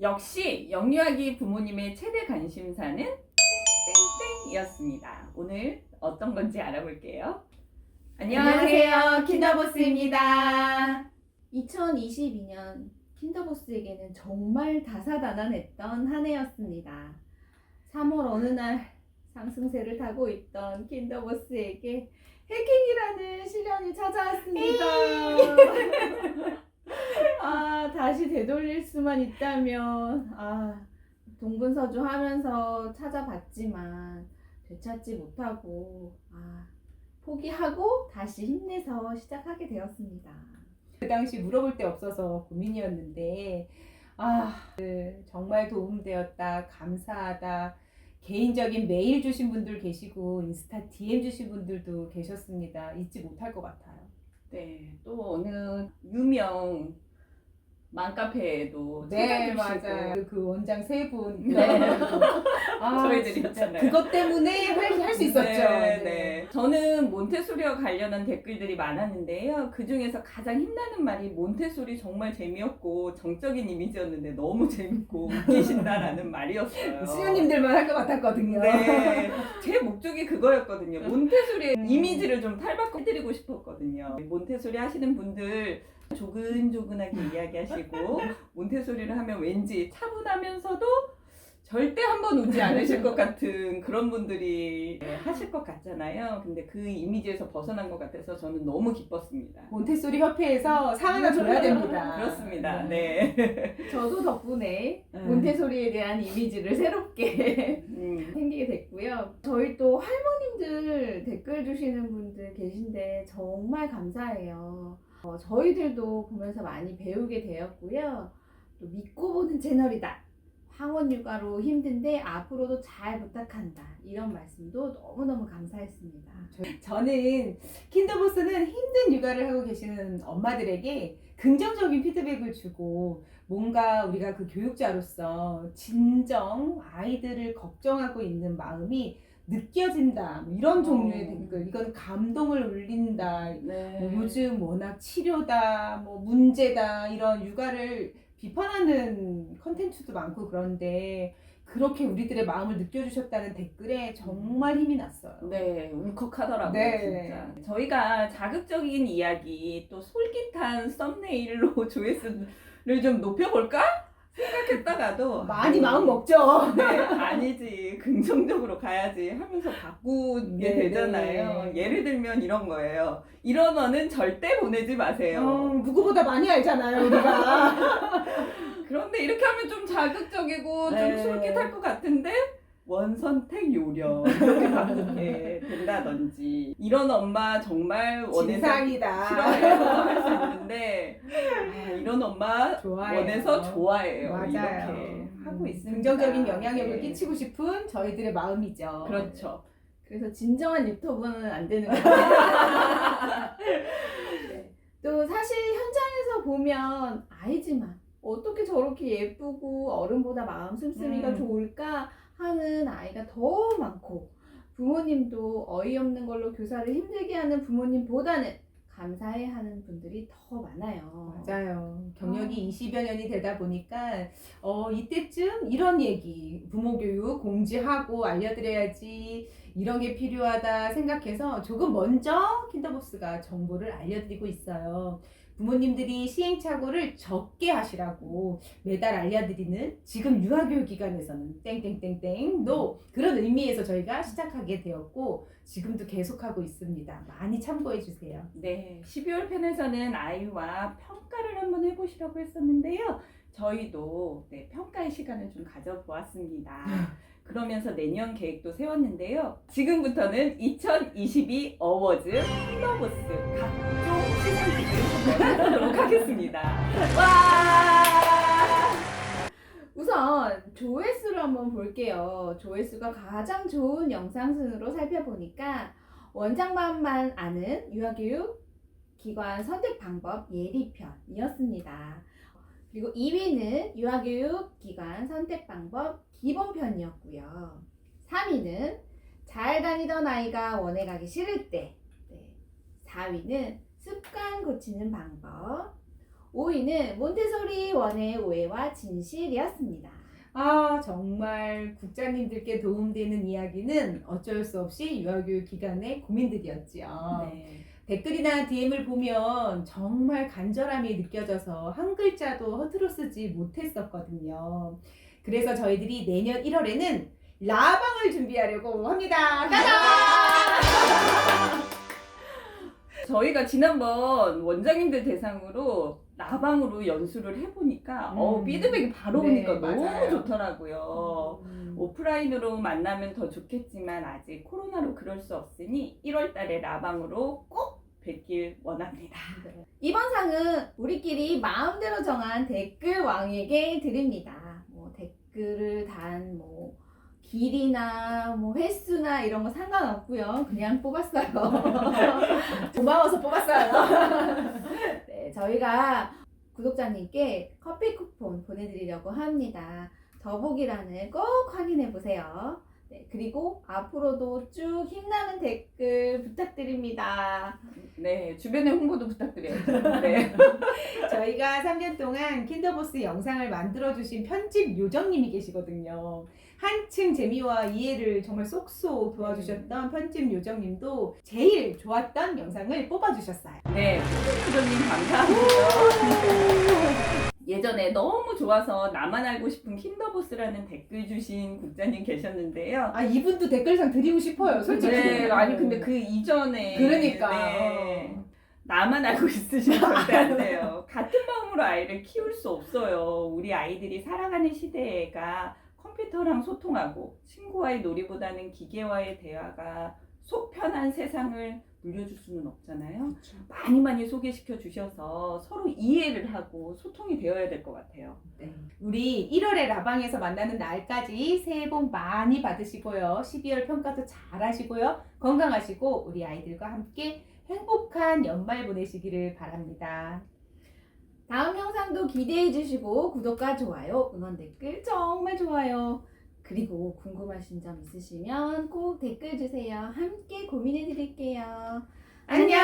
역시 영유아기 부모님의 최대 관심사는 땡땡땡이었습니다. 오늘 어떤 건지 알아볼게요. 안녕하세요, 킨더보스입니다. 2022년 킨더보스에게는 정말 다사다난했던 한 해였습니다. 3월 어느 날 상승세를 타고 있던 킨더보스에게 해킹이라는 시련이 찾아왔습니다. 아, 다시 되돌릴 수만 있다면, 아, 동분서주 하면서 찾아봤지만 되찾지 못하고, 아, 포기하고 다시 힘내서 시작하게 되었습니다. 그 당시 물어볼 데 없어서 고민이었는데 아 그 정말 도움되었다 감사하다 개인적인 메일 주신 분들 계시고 인스타 DM 주신 분들도 계셨습니다 잊지 못할 것 같아요 네, 또 어느 유명 맘카페에도 네 찾아주시고 맞아요 그 원장 세 분 네. 아, 저희들이었잖아요. 진짜 그것 때문에 할 수 있었죠 네, 네. 저는 몬테소리와 관련한 댓글들이 많았는데요. 그 중에서 가장 힘나는 말이 몬테소리 정말 재미없고 정적인 이미지였는데 너무 재밌고 웃기신다라는 말이었어요. 수녀님들만 할 것 같았거든요 네, 제 목적이 그거였거든요. 몬테소리의 이미지를 좀 탈바꿈 해드리고 싶었거든요. 몬테소리 하시는 분들 조근조근하게 이야기하시고 몬테소리를 하면 왠지 차분하면서도 절대 한번 웃지 않으실 것 같은 그런 분들이 하실 것 같잖아요. 근데 그 이미지에서 벗어난 것 같아서 저는 너무 기뻤습니다. 몬테소리 협회에서 상 하나 줘야 됩니다 그렇습니다. 네. 저도 덕분에 음. 몬테소리에 대한 이미지를 새롭게 음, 생기게 됐고요. 저희 또 할머님들 댓글 주시는 분들 계신데 정말 감사해요. 어, 저희들도 보면서 많이 배우게 되었고요. 또 믿고 보는 채널이다. 황혼 육아로 힘든데 앞으로도 잘 부탁한다. 이런 말씀도 너무너무 감사했습니다. 저는 킨더보스는 힘든 육아를 하고 계시는 엄마들에게 긍정적인 피드백을 주고 뭔가 우리가 그 교육자로서 진정 아이들을 걱정하고 있는 마음이 느껴진다 뭐 이런 종류의 어. 댓글 이건 감동을 울린다 네. 뭐 요즘 워낙 치료다 뭐 문제다 이런 육아를 비판하는 컨텐츠도 많고 그런데 그렇게 우리들의 마음을 느껴주셨다는 댓글에 정말 힘이 났어요. 네, 울컥하더라고요, 네. 진짜. 저희가 자극적인 이야기, 또 솔깃한 썸네일로 조회수를 좀 높여볼까? 생각했다가도. 많이 마음 먹죠. 네, 아니지. 긍정적으로 가야지 하면서 바꾸게 네, 되잖아요. 네. 예를 들면 이런 거예요. 이런 어는 절대 보내지 마세요. 어, 누구보다 많이 알잖아요, 우리가. 그런데 이렇게 하면 좀 자극적이고 네. 좀 솔깃할 것 같은데 원선택 요령 이렇게 바꾸게 된다든지 이런 엄마 정말 원해서 진상이다. 싫어해요 할수 있는데 아, 이런 엄마 좋아요. 원해서 좋아해요 맞아요. 이렇게 하고 있습니다. 긍정적인 영향력을 네. 끼치고 싶은 저희들의 마음이죠. 그렇죠. 그래서 진정한 유튜브는 안 되는 거예요. 네. 또 사실 현장에서 보면 아이지만 어떻게 저렇게 예쁘고 어른보다 마음 씀씀이가 음. 좋을까 하는 아이가 더 많고 부모님도 어이없는 걸로 교사를 힘들게 하는 부모님보다는 감사해 하는 분들이 더 많아요. 맞아요. 경력이 20여 년이 되다 보니까 어 이때쯤 이런 얘기 부모 교육 공지하고 알려드려야지 이런 게 필요하다 생각해서 조금 먼저 킨더보스가 정보를 알려드리고 있어요. 부모님들이 시행착오를 적게 하시라고 매달 알려드리는 지금 유아교육 기관에서는 땡땡땡땡도 그런 의미에서 저희가 시작하게 되었고 지금도 계속하고 있습니다. 많이 참고해 주세요. 네, 12월 편에서는 아이와 평가를 한번 해보시라고 했었는데요. 저희도 네, 평가의 시간을 좀 가져보았습니다. 그러면서 내년 계획도 세웠는데요. 지금부터는 2022 어워즈 힐러버스 각종 시상식을 하도록 하겠습니다. 와! 우선 조회수를 한번 볼게요. 조회수가 가장 좋은 영상 순으로 살펴보니까 원장만만 아는 유아교육 기관 선택 방법 예리편이었습니다. 그리고 2위는 유아교육 기관 선택 방법 기본편이었고요. 3위는 잘 다니던 아이가 원에 가기 싫을 때. 네. 4위는 습관 고치는 방법. 5위는 몬테소리 원의 오해와 진실이었습니다. 아, 정말 국장님들께 도움되는 이야기는 어쩔 수 없이 유아교육 기관의 고민들이었지요. 네. 댓글이나 DM을 보면 정말 간절함이 느껴져서 한 글자도 허투루 쓰지 못했었거든요. 그래서 저희들이 내년 1월에는 라방을 준비하려고 합니다. 짜잔! 저희가 지난번 원장님들 대상으로 라방으로 연수를 해보니까 어, 음. 피드백이 바로 네, 오니까 너무 맞아요. 좋더라고요. 음. 오프라인으로 만나면 더 좋겠지만 아직 코로나로 그럴 수 없으니 1월 달에 라방으로 꼭 뵙길 원합니다. 이번 상은 우리끼리 마음대로 정한 댓글 왕에게 드립니다. 뭐 댓글을 단뭐 길이나 뭐 횟수나 이런 거 상관없고요. 그냥 뽑았어요. 고마워서 뽑았어요. 네, 저희가 구독자님께 커피 쿠폰 보내드리려고 합니다. 더보기란을 꼭 확인해 보세요. 네, 그리고 앞으로도 쭉 힘나는 댓글 부탁드립니다. 네, 주변에 홍보도 부탁드려요. 네. 저희가 3년 동안 킨더보스 영상을 만들어주신 편집 요정님이 계시거든요. 한층 재미와 이해를 정말 쏙쏙 도와주셨던 편집 요정님도 제일 좋았던 영상을 뽑아주셨어요. 네, 부장님 감사하고요. 예전에 너무 좋아서 나만 알고 싶은 킨더보스라는 댓글 주신 국장님 계셨는데요. 아 이분도 댓글상 드리고 싶어요, 솔직히. 네, 아니 근데 그 이전에 그러니까. 네, 나만 알고 있으시면 절대 안 돼요. 같은 마음으로 아이를 키울 수 없어요. 우리 아이들이 살아가는 시대가 컴퓨터랑 소통하고 친구와의 놀이보다는 기계와의 대화가 속 편한 세상을 물려줄 수는 없잖아요. 많이 많이 소개시켜 주셔서 서로 이해를 하고 소통이 되어야 될 것 같아요. 네. 우리 1월에 라방에서 만나는 날까지 새해 복 많이 받으시고요. 12월 평가도 잘 하시고요. 건강하시고 우리 아이들과 함께 행복한 연말 보내시기를 바랍니다. 다음 영상도 기대해 주시고 구독과 좋아요, 응원 댓글 정말 좋아요. 그리고 궁금하신 점 있으시면 꼭 댓글 주세요. 함께 고민해 드릴게요. 안녕!